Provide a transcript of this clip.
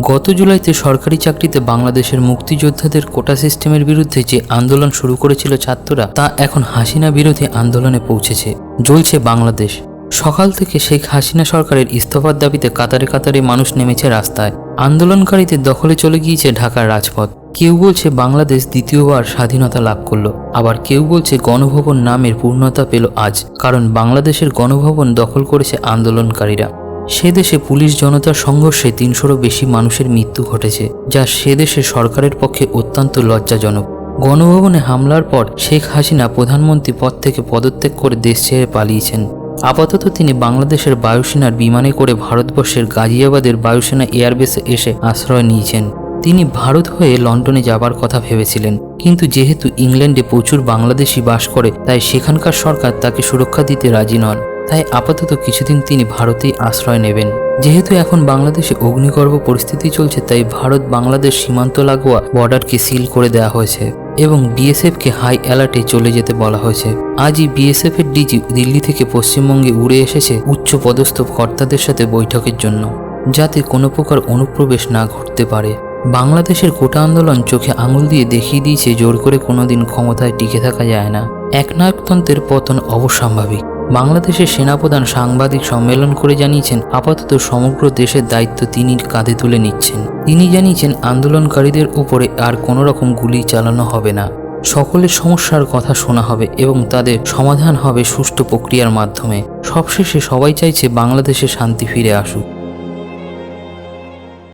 গত জুলাইতে সরকারি চাকরিতে বাংলাদেশের মুক্তিযোদ্ধাদের কোটা সিস্টেমের বিরুদ্ধে যে আন্দোলন শুরু করেছিল ছাত্ররা, তা এখন হাসিনা বিরোধী আন্দোলনে পৌঁছেছে। জ্বলছে বাংলাদেশ। সকাল থেকে শেখ হাসিনা সরকারের ইস্তফার দাবিতে কাতারে কাতারে মানুষ নেমেছে রাস্তায়। আন্দোলনকারীদের দখলে চলে গিয়েছে ঢাকার রাজপথ। কেউ বলছে বাংলাদেশ দ্বিতীয়বার স্বাধীনতা লাভ করল। আবার কেউ বলছে গণভবন নামের পূর্ণতা পেল আজ, কারণ বাংলাদেশের গণভবন দখল করেছে আন্দোলনকারীরা। সে দেশে পুলিশ জনতার সংঘর্ষে তিনশোরও বেশি মানুষের মৃত্যু ঘটেছে, যা সে দেশে সরকারের পক্ষে অত্যন্ত লজ্জাজনক। গণভবনে হামলার পর শেখ হাসিনা প্রধানমন্ত্রী পদ থেকে পদত্যাগ করে দেশ ছেড়ে পালিয়েছেন। আপাতত তিনি বাংলাদেশের বায়ুসেনার বিমানে করে ভারতবর্ষের গাজিয়াবাদের বায়ুসেনা এয়ারবেসে এসে আশ্রয় নিয়েছেন। তিনি ভারত হয়ে লন্ডনে যাবার কথা ভেবেছিলেন, কিন্তু যেহেতু ইংল্যান্ডে প্রচুর বাংলাদেশি বাস করে, তাই সেখানকার সরকার তাকে সুরক্ষা দিতে রাজি নন। তাই আপাতত কিছুদিন তিনি ভারতেই আশ্রয় নেবেন। যেহেতু এখন বাংলাদেশে অগ্নিগর্ভ পরিস্থিতি চলছে, তাই ভারত বাংলাদেশ সীমান্ত লাগোয়া বর্ডারকে সিল করে দেওয়া হয়েছে এবং বিএসএফকে হাই অ্যালার্টে চলে যেতে বলা হয়েছে। আজই বিএসএফ এর ডিজি দিল্লি থেকে পশ্চিমবঙ্গে উড়ে এসেছে উচ্চ পদস্থ কর্তাদের সাথে বৈঠকের জন্য, যাতে কোনো প্রকার অনুপ্রবেশ না ঘটতে পারে। বাংলাদেশের কোটা আন্দোলন চোখে আঙুল দিয়ে দেখিয়ে দিয়েছে, জোর করে কোনোদিন ক্ষমতায় টিকে থাকা যায় না। একনায়কতন্ত্রের পতন অবশ্যম্ভাবী। বাংলাদেশের সেনাপ্রধান সাংবাদিক সম্মেলন করে জানিয়েছেন, আপাতত সমগ্র দেশের দায়িত্ব তিনি কাঁধে তুলে নিচ্ছেন। তিনি জানিয়েছেন, আন্দোলনকারীদের উপরে আর কোনো রকম গুলি চালানো হবে না। সকলের সমস্যার কথা শোনা হবে এবং তাদের সমাধান হবে সুষ্ঠু প্রক্রিয়ার মাধ্যমে। সবশেষে সবাই চাইছে বাংলাদেশে শান্তি ফিরে আসুক।